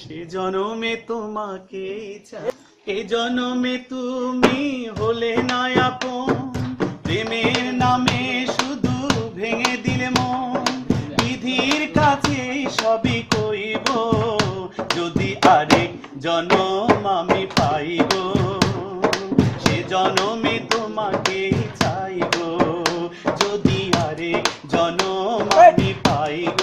সে জনমে তোমাকে এ জনমে তুমি হলে না আপন। প্রেমের নামে শুধু ভেঙে দিলে মন বিধির কাছে সবই কইব যদি আরেক জনম আমি পাইব। সে জনমে তোমাকে চাইব যদি আরেক জনম আমি পাইব।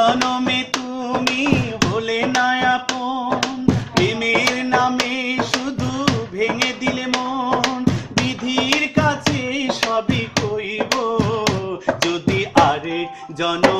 জনমে তুমি হলে না আপন। প্রেমের নামে শুধু ভেঙে দিলে মন। বিধির কাছে সবই কইব। যদি আরে জনম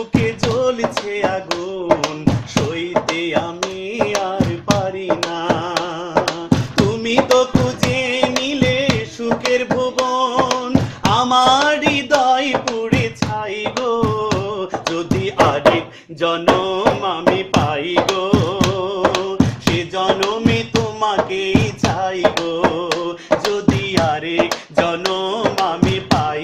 তুমি খুঁজে নিলে সুখের ভুবন। আমার হৃদয় পুড়ে ছাই গো যদি আরেক জনম আমি পাই সে জনমে তোমাকে চাইব, যদি আরেক জনম আমি পাই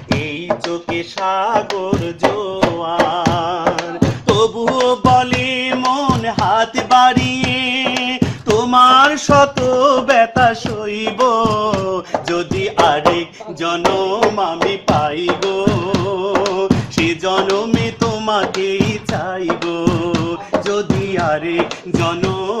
এই চোখে সাগর জোয়ার। তবুও বলে মন হাত বাড়িয়ে, তোমার শত ব্যথা সইব, যদি আরেক জনম আমি পাই গো সে জনমে তোমাকেই চাইব। যদি আরেক জনম